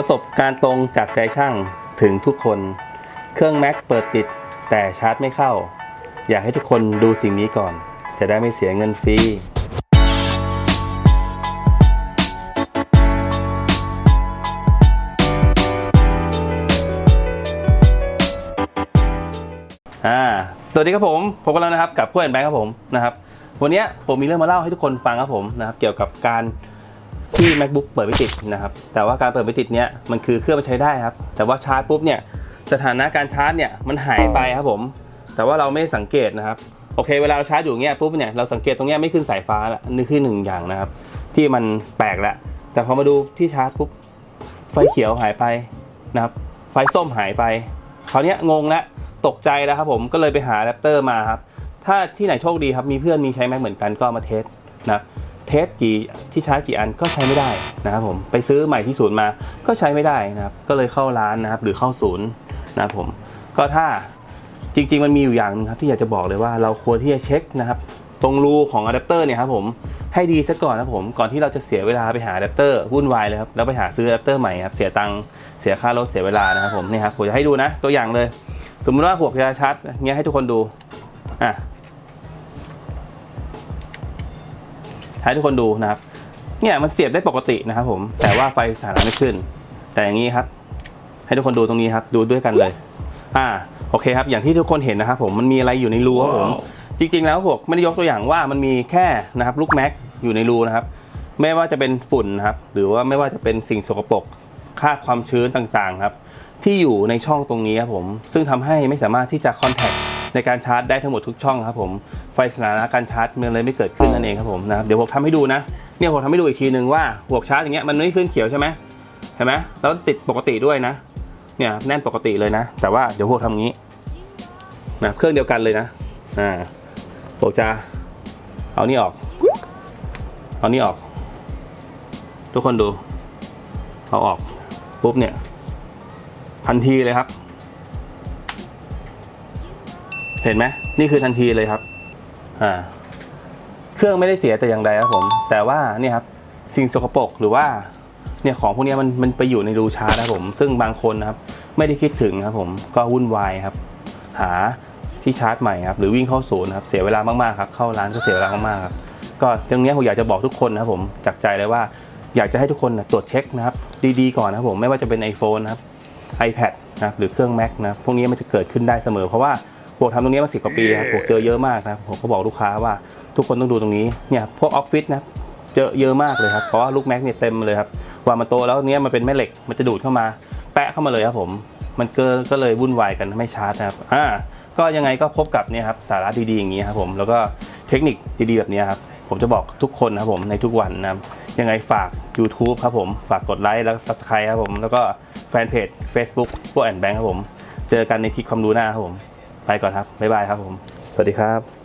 ประสบการณ์ตรงจากใจช่างถึงทุกคน เครื่อง Mac เปิดติดแต่ชาร์จไม่เข้า อยากให้ทุกคนดูสิ่งนี้ก่อน จะได้ไม่เสียเงินฟรีอ่าสวัสดีครับผมพบกันแล้วนะครับกับเพื่อนแบงค์ครับผมนะครับ วันนี้ผมมีเรื่องมาเล่าให้ทุกคนฟังครับผมนะครับ เกี่ยวกับการ ที่ macbook เปิดไม่ติดนะครับ แต่ว่าการเปิดไม่ติดเนี้ยมันคือเครื่องมันใช้ได้ครับ แต่ว่าชาร์จปุ๊บเนี่ยสถานะการชาร์จเนี่ยมันหายไปครับผม แต่ว่าเราไม่สังเกตนะครับโอเคเวลาเราชาร์จอยู่เงี้ยปุ๊บเนี่ยเราสังเกตตรงเนี้ยไม่ขึ้นสายฟ้าละนี่คือหนึ่งอย่างนะครับ ที่มันแปลกละแต่พอมาดูที่ชาร์จปุ๊บไฟเขียวหายไปนะครับ ไฟส้มหายไปคราวนี้งงล้วตกใจแล้วครับผมก็เลยไปหาแรปเตอร์มาครับถ้าที่ไหนโชคดีครับมีเพื่อนมีใช้แม็กเหมือนกันก็เอามาเทสนะ เทสกี่ที่ชาร์จกี่อันก็ใช้ไม่ได้นะครับผมไปซื้อใหม่ที่ศูนย์มาก็ใช้ไม่ได้นะครับก็เลยเข้าร้านนะครับหรือเข้าศูนย์นะครับผมก็ถ้าจริง ๆ มันมีอยู่อย่างหนึงครับที่อยากจะบอกเลยว่าเราควรที่จะเช็คนะครับตรงรูของอะแดปเตอร์เนี่ยครับผมให้ดีซะก่อนนะครับผมก่อนที่เราจะเสียเวลาไปหาอะแดปเตอร์วุ่นวายเลยครับแล้วไปหาซื้ออะแดปเตอร์ใหม่ครับเสียตังค์เสียค่ารถเสียเวลานะครับผมนี่ครับผมจะให้ดูนะตัวอย่างเลย สมมติว่าหัวจะชาร์จเงี้ยให้ทุกคนดูอะ ให้ทุกคนดูนะครับเนี่ยมันเสียบได้ปกตินะครับผมแต่ว่าไฟสถานะไม่ขึ้น แต่อย่างนี้ครับ ให้ทุกคนดูตรงนี้ครับ ดูด้วยกันเลย อ่าโอเคครับ อย่างที่ทุกคนเห็นนะครับผมมันมีอะไรอยู่ในรูครับผมจริง ๆ แล้วพวกไม่ได้ยกตัวอย่างว่ามันมีแค่นะครับลูกแม็กอยู่ในรูนะครับ ไม่ว่าจะเป็นฝุ่นนะครับ หรือว่าไม่ว่าจะเป็นสิ่งสกปรกค่าความชื้นต่างๆครับ ที่อยู่ในช่องตรงนี้ครับผม ซึ่งทำให้ไม่สามารถที่จะคอนแทค ในการชาร์จได้ทั้งหมดทุกช่องครับผมไฟสถานะการชาร์จมันเลยไม่เกิดขึ้นนั่นเองครับผมนะครับเดี๋ยวผมทำให้ดูนะเนี่ยผมทำให้ดูอีกทีหนึ่งว่าหัวชาร์จอย่างเงี้ยมันไม่ขึ้นเขียวใช่ไหมเห็นไหมแล้วติดปกติด้วยนะเนี่ยแน่นปกติเลยนะ แต่ว่าเดี๋ยวพวกทำงี้นะเครื่องเดียวกันเลยนะอ่าพวกจะเอานี่ออก เอานี่ออก ทุกคนดู เอาออกปุ๊บเนี่ย ทันทีเลยครับ เห็นไหมนี่คือทันทีเลยครับอ่าเครื่องไม่ได้เสียแต่อย่างใดครับผม แต่ว่าเนี่ยครับสิ่งสกปรกหรือว่าเนี่ยของพวกนี้มันมันไปอยู่ในรูชาร์จครับผม ซึ่งบางคนนะครับ ไม่ได้คิดถึงครับผมก็วุ่นวายครับ หาที่ชาร์จใหม่ครับหรือวิ่งเข้าศูนย์ครับเสียเวลามากๆครับเข้าร้านก็เสียเวลามากๆครับก็ตรงนี้ผมอยากจะบอกทุกคนนะครับผมจากใจเลยว่าอยากจะให้ทุกคนนะตรวจเช็คนะครับ ดีๆก่อนนะครับผมไม่ว่าจะเป็น iPhone นะครับ iPad นะครับหรือเครื่อง Mac นะพวกนี้มันจะเกิดขึ้นได้เสมอเพราะว่า พวกทำตรงนี้มาสิบกว่าปีครับพวกเจอเยอะมากนะครับผมก็บอกลูกค้าว่าทุกคนต้องดูตรงนี้เนี่ยพวกออฟฟิศนะครับเจอเยอะมากเลยครับเพราะว่าลูก Mac เนี่ยเต็มเลยครับวางมาโตะแล้วเนี้ยมันเป็นแม่เหล็กมันจะดูดเข้ามา แปะเข้ามาเลยครับผม มันเกินก็เลยวุ่นวายกันไม่ชาร์จนะครับอ่าก็ยังไงก็พบกับเนี่ยครับสาระดีๆอย่างนี้ครับผมแล้วก็เทคนิคดีๆแบบนี้ครับผมจะบอกทุกคนนะครับผมในทุกวันนะครับยังไงฝาก YouTube ครับผม ฝากกดไลค์แล้วก็ Subscribe ครับผม แล้วก็แฟนเพจ Facebook พวกแอนแบงค์ครับผม เจอกันในคลิปความรู้หน้าครับผม ไปก่อนครับบ๊ายบายครับผม สวัสดีครับ